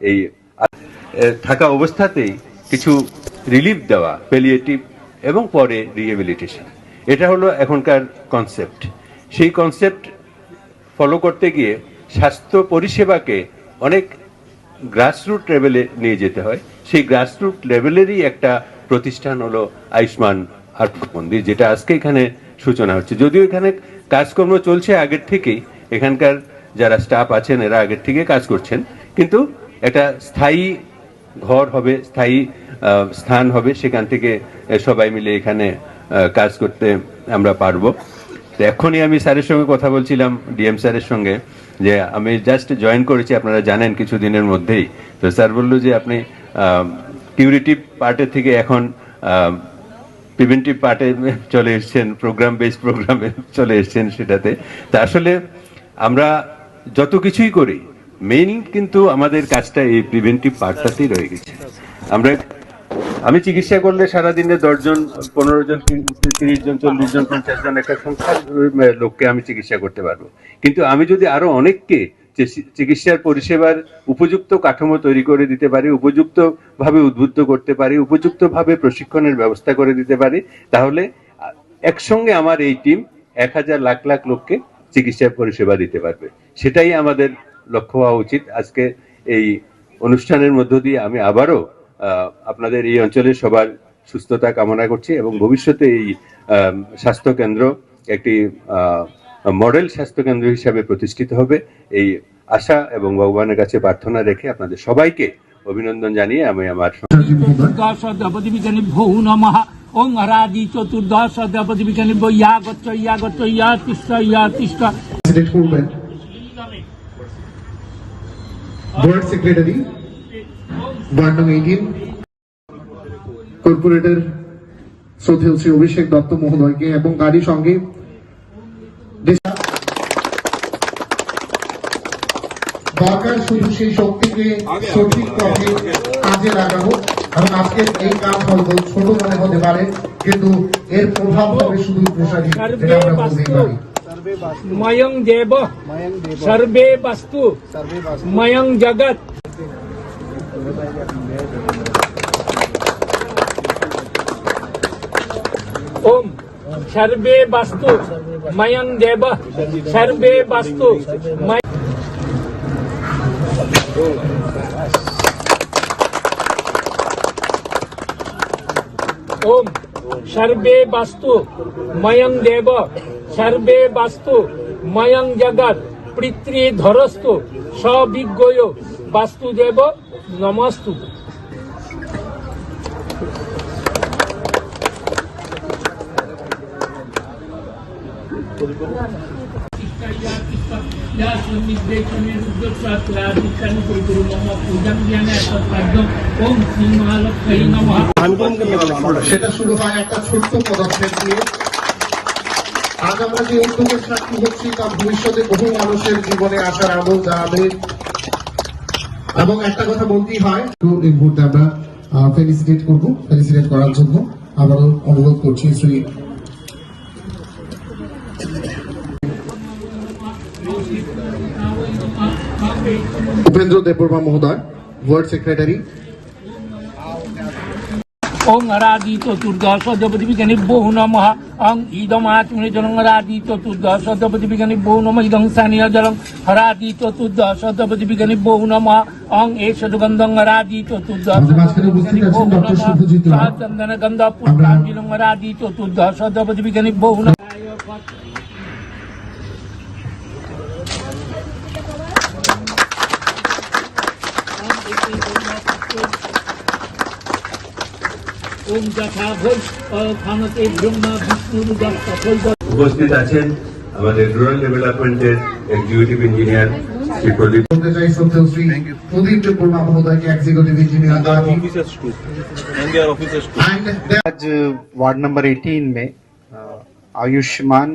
এই থাকা অবস্থাতেই কিছু রিলিফ দেওয়া পেলিয়েটিভ এবং পরে রিহেবিলিটেশন এটা হলো এখনকার কনসেপ্ট সেই কনসেপ্ট ফলো করতে গিয়ে স্বাস্থ্য পরিষেবাকে অনেক গ্রাসরুট লেভেলে নিয়ে যেতে হয়। সেই গ্রাসরুট লেভেলেরই একটা প্রতিষ্ঠান হলো আয়ুষ্মান আর্থ মন্দির, যেটা আজকে এখানে সূচনা হচ্ছে। যদিও এখানে কাজকর্ম চলছে আগের থেকেই, এখানকার যারা স্টাফ আছেন এরা আগের থেকে কাজ করছেন। কিন্তু একটা স্থায়ী ঘর হবে, স্থায়ী স্থান হবে, সেখান থেকে সবাই মিলে এখানে কাজ করতে আমরা পারব। তো এখনই আমি স্যারের সঙ্গে কথা বলছিলাম, ডিএম স্যারের সঙ্গে, যে আমি জাস্ট জয়েন করেছি, আপনারা জানেন কিছু দিনের মধ্যেই। তো স্যার বলল যে আপনি কিউরিটিভ পার্টের থেকে এখন প্রিভেন্টিভ পার্টে চলে এসেছেন প্রোগ্রাম বেস প্রোগ্রামে চলে এসেছেন সেটাতে। তা আসলে আমরা যত কিছুই করি মেইন কিন্তু আমাদের কাজটা এই প্রিভেন্টিভ পার্টটাতেই রয়ে গেছে। আমরা, আমি চিকিৎসা করলে সারাদিনে দশজন, পনেরো জন, তিরিশ জন, চল্লিশ জন, পঞ্চাশ জন একটা সংখ্যার লোককে আমি চিকিৎসা করতে পারব। কিন্তু আমি যদি আরও অনেককে চিকিৎসার পরিষেবার উপযুক্ত কাঠামো তৈরি করে দিতে পারি উপযুক্ত ভাবে উদ্বুদ্ধ করতে পারি উপযুক্ত ভাবে প্রশিক্ষণের ব্যবস্থা করে দিতে পারি, তাহলে একসঙ্গে আমার এই টিম এক হাজার লাখ লাখ লোককে চিকিৎসার পরিষেবা দিতে পারবে। সেটাই আমাদের লক্ষ্য হওয়া উচিত। আজকে এই অনুষ্ঠানের মধ্য দিয়ে আমি আবারও আপনাদের এই অঞ্চলের সবার সুস্থতা কামনা করছি এবং ভবিষ্যতে এই স্বাস্থ্য কেন্দ্র একটি মডেল স্বাস্থ্য কেন্দ্র হিসাবে প্রতিষ্ঠিত হবে। এই আশা এবং ভগবানের কাছে প্রার্থনা রেখে আপনাদের সবাইকে অভিনন্দন জানিয়ে আমি আমার ওং হরাদি চতুর্দশ দ্রৌপদীবিজ্ঞানীভ্যো ইয়া গচ্ছ ইয়া গচ্ছ ইয়া তিষ্ঠ ইয়া তিষ্ঠ বোর্ড সেক্রেটারি ওয়ার্ড নং কর্পোরেটর শ্রদ্ধেয় শ্রী অভিষেক দত্ত মহোদয়কে এবং তারই সঙ্গে দরকার শুধু সেই শক্তিকে সঠিক পথে কাজে লাগানো এবং আজকের এই কাজ হয়তো ছোট মনে হতে পারে, কিন্তু এর প্রভাব হবে শুধু প্রসারী আমরা বলতেই পারি। ময়ং দেব সর্বে বস্তু ময়ং জগৎ ওম সর্বে বস্তু ময়ং দেব সর্বে বস্তু ময় ওম সর্বে বাস্তু ময়ং দেব সর্বে বাস্তু ময়ং জগৎ পিতৃ ধরস্তু সবিজ্ঞয় বাস্তুদেব নমস্তু। ওম শ্রী মহালক্ষ্মী নমঃ সেটা শুরু হয় একটা ছোট্ট পদক্ষেপ দিয়ে আজ আমরা যে উদ্যোগের সাক্ষী হচ্ছি, তা ভবিষ্যতে বহু মানুষের জীবনে আসার আলো যাবে এবং একটা কথা বলতেই হয় এই মুহূর্তে আমরা ফেলিসিটেট করব, ফেলিসিটেট করার জন্য আবারও অনুরোধ করছি শ্রী উপেন্দ্র দেববর্মা মহোদয়, ওয়ার্ড সেক্রেটারি ওং হরাদি চতুর্দশ দ্রৌপদী বিজ্ঞানী বহু নমঃ অং ইদম আচমনি জলং হরাদি চতুর্দশ দ্রৌপদী বিজ্ঞানী বহু নম ইদং স্থানীয় জলং হরাদি চতুর্দশ দ্রৌপদী বিজ্ঞানী বহু নমঃ অং এষ সুগন্ধং হরাদি চতুর্দশ চন্দন গন্ধ পুষ্পাঞ্জলিং হরাদি চতুর্দশ দ্রৌপদী বিজ্ঞানী বহু নমঃ উপস্থিত আছেন আমাদের রুরাল ডেভেলপমেন্টের এক্সিকিউটিভ ইঞ্জিনিয়ার শ্রী প্রদীপ বলতে চাই শ্রদ্ধেয় শ্রী প্রদীপ দেববর্মা মহোদয়কে এক্সিকিউটিভ ইঞ্জিনিয়ার দাবি and आज वार्ड नंबर 18 में अ, आयुष्मान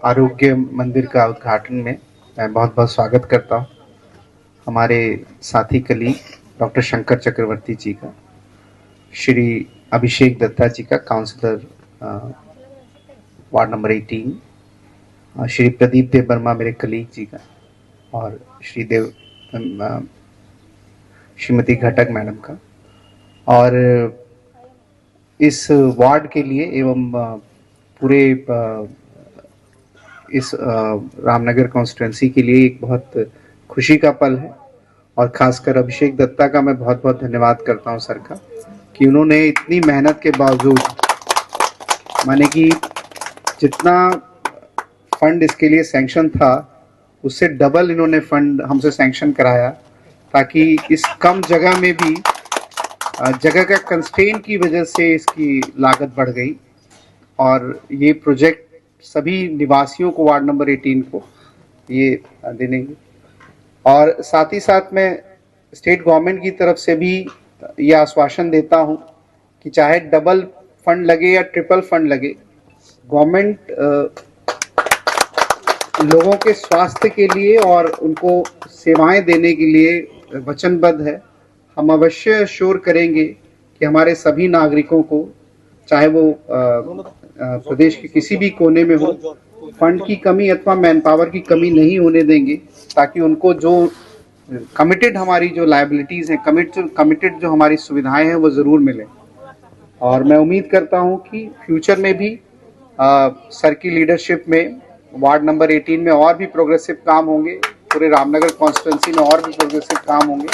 आरोग्य मंदिर का उद्घाटन में मैं बहुत बहुत स्वागत करता हूँ हमारे साथी कली डॉक्टर शंकर चक्रवर्ती जी का श्री अभिषेक दत्ता जी का councillor ward number 18 Shri Pradip Dev Varma मेरे कलीग जी का और श्री देव श्रीमती घटक मैडम का और इस वार्ड के लिए एवं पूरे इस रामनगर कॉन्स्टिट्यूंसी के लिए एक बहुत खुशी का पल है और खासकर अभिषेक दत्ता का मैं बहुत बहुत धन्यवाद करता हूँ सर का। कि उन्होंने इतनी मेहनत के बावजूद माने कि जितना फंड इसके लिए सैंक्शन था, उससे डबल इन्होंने फंड हमसे सैंक्शन कराया ताकि इस कम जगह में भी जगह का कंस्ट्रेन की वजह से इसकी लागत बढ़ गई। और ये प्रोजेक्ट सभी निवासियों को वार्ड नंबर 18 को ये देने और साथ ही साथ मैं स्टेट गवर्नमेंट की तरफ़ से भी ये आश्वासन देता हूँ कि चाहे डबल फंड लगे या ट्रिपल फंड लगे गवर्नमेंट लोगों के स्वास्थ्य के लिए और उनको सेवाएँ देने के लिए वचनबद्ध है। हम अवश्य श्योर करेंगे कि हमारे सभी नागरिकों को, चाहे वो प्रदेश के किसी भी कोने में हो फंड की कमी अथवा मैन पावर की कमी नहीं होने देंगे, ताकि उनको जो कमिटेड हमारी जो लाइबिलिटीज हैं कमिट कमिटेड जो हमारी सुविधाएं हैं वो जरूर मिले और मैं उम्मीद करता हूं कि फ्यूचर में भी अ, सर की लीडरशिप में वार्ड नंबर 18 में और भी प्रोग्रेसिव काम होंगे पूरे रामनगर कॉन्स्टिट्यूंसी में और भी प्रोग्रेसिव काम होंगे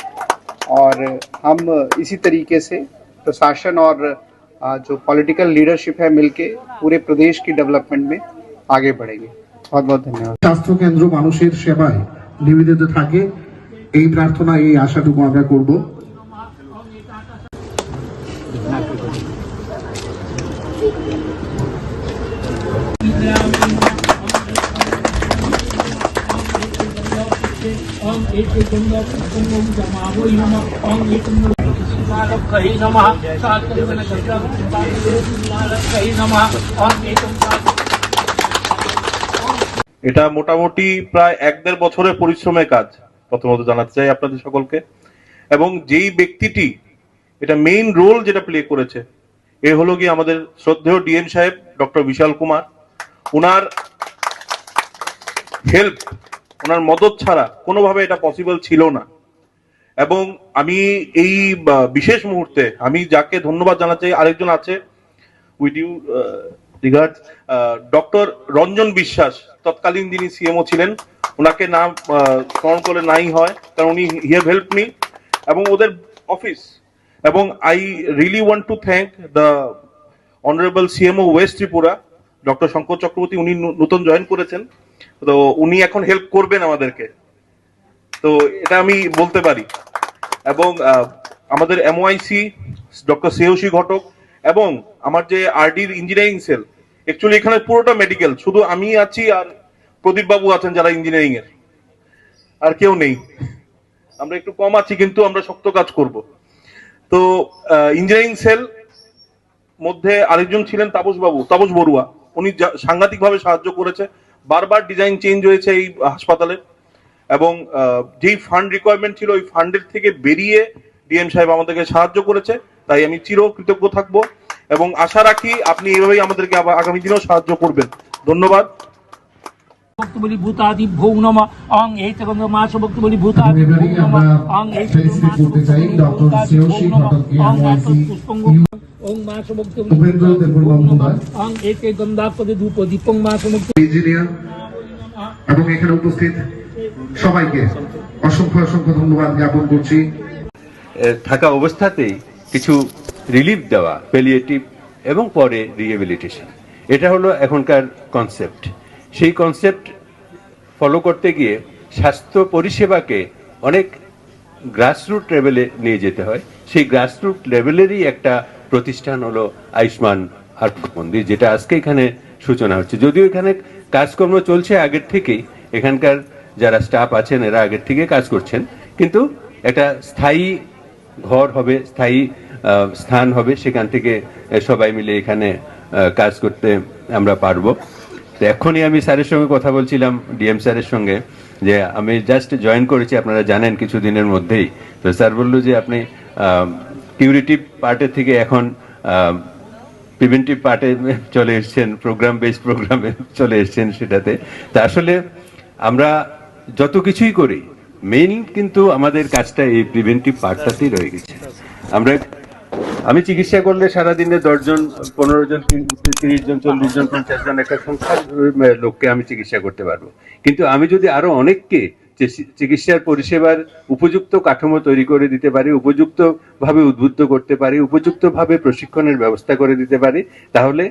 और हम इसी तरीके से प्रशासन और अ, जो पॉलिटिकल लीडरशिप है मिलके पूरे प्रदेश की डेवलपमेंट में आगे बढ़ेंगे बहुत बहुत धन्यवाद স্বাস্থ্য কেন্দ্র মানুষের সেবায় নিবেদিত থাকে এই প্রার্থনা এই আশাটুকু আমরা করব। এটা মোটামুটি প্রায় এক দেড় বছরের পরিশ্রমের কাজ। প্রথমত জানাতে চাই আপনাদের সকলকে। এবং যেই ব্যক্তিটি এটা মেইন রোল যেটা প্লে করেছে, এ হলো গিয়ে আমাদের শ্রদ্ধেয় ডিএম সাহেব, ডক্টর বিশাল কুমার। ওনার হেল্প ওনার মদত ছাড়া কোনোভাবে এটা পসিবল ছিল না। এবং আমি এই বিশেষ মুহূর্তে আমি যাকে ধন্যবাদ জানাতে চাই, আরেকজন আছে with you regard doctor Ranjan Biswas, তৎকালীন যিনি সিএমও ছিলেন ওনাকে না স্মরণ করলে নাই হয়, কারণ উনি হি হ্যাভ হেল্প মি এবং ওদের অফিস এবং I really want to thank the honourable CMO West Tripura doctor Shankar Chakraborty উনি নতুন জয়েন করেছেন। তো উনি এখন হেল্প করবেন আমাদেরকে। তো এটা আমি বলতে পারি। এবং আমাদের এমওআইসি ডক্টর সেহসী ঘটক, এবং আমার যে আরডির ইঞ্জিনিয়ারিং সেল অ্যাকচুয়ালি এখানে পুরোটা মেডিকেল শুধু আমি আছি আর প্রদীপ বাবু আছেন যারা ইঞ্জিনিয়ারিং এর আর কেউ নেই। আমরা একটু কম আছি, কিন্তু আমরা শক্ত কাজ করব। তো ইঞ্জিনিয়ারিং সেল মধ্যে আরেকজন ছিলেন তাপস বাবু তাপস বড়ুয়া। উনি সাংঘাতিক ভাবে সাহায্য করেছে। বারবার ডিজাইন চেঞ্জ হয়েছে এই হাসপাতালে। এবং যেই ফান্ড রিকোয়ারমেন্ট ছিল, ওই ফান্ডের থেকে বেরিয়ে ডিএম সাহেব আমাদেরকে সাহায্য করেছে। তাই আমি চির কৃতজ্ঞ থাকব। এবং আশা রাখি আপনি এইভাবেই আমাদেরকে আগামী দিনেও সাহায্য করবেন। ধন্যবাদ। ভূতাদি ভৌ নম অং এই মাস ভূতাদি অং এই ওং মাস। অং গন্ধাপদে ধূপ দীপং মাস ভক্ত ইঞ্জিনিয়ার এবং এখানে উপস্থিত সবাইকে অসংখ্য অসংখ্য ধন্যবাদ জ্ঞাপন করছি। থাকা অবস্থাতেই কিছু রিলিফ দেওয়া পেলিয়েটিভ এবং পরে রিহেবিলিটেশন এটা হলো এখনকার কনসেপ্ট সেই কনসেপ্ট ফলো করতে গিয়ে স্বাস্থ্য পরিষেবাকে অনেক গ্রাসরুট লেভেলে নিয়ে যেতে হয়। সেই গ্রাসরুট লেভেলেরই একটা প্রতিষ্ঠান হলো আয়ুষ্মান আরোগ্য মন্দির, যেটা আজকে এখানে সূচনা হচ্ছে। যদিও এখানে কাজকর্ম চলছে আগের থেকেই, এখানকার যারা স্টাফ আছেন এরা আগের থেকে কাজ করছেন। কিন্তু একটা স্থায়ী ঘর হবে, স্থায়ী স্থান হবে, সেখান থেকে সবাই মিলে এখানে কাজ করতে আমরা পারব। তো এখনই আমি স্যারের সঙ্গে কথা বলছিলাম, ডিএম স্যারের সঙ্গে, যে আমি জাস্ট জয়েন করেছি, আপনারা জানেন কিছুদিনের মধ্যেই। তো স্যার বলল যে আপনি কিউরিটিভ পার্টের থেকে এখন প্রিভেন্টিভ পার্টে চলে এসেছেন প্রোগ্রাম বেসড প্রোগ্রামে চলে এসেছেন সেটাতে। তা আসলে আমরা যত কিছুই করি মেইন কিন্তু আমাদের কাজটা এই প্রিভেন্টিভ পার্টটাতেই রয়ে গেছে। আমরা আমি চিকিৎসা করলে সারাদিনে দশজন পনেরো জন তিরিশ জন চল্লিশ জন পঞ্চাশ জন একটা সংখ্যার লোককে আমি চিকিৎসা করতে পারব। কিন্তু আমি যদি আরও অনেককে চিকিৎসার পরিষেবার উপযুক্ত কাঠামো তৈরি করে দিতে পারি, উপযুক্তভাবে উদ্বুদ্ধ করতে পারি, উপযুক্তভাবে প্রশিক্ষণের ব্যবস্থা করে দিতে পারি, তাহলে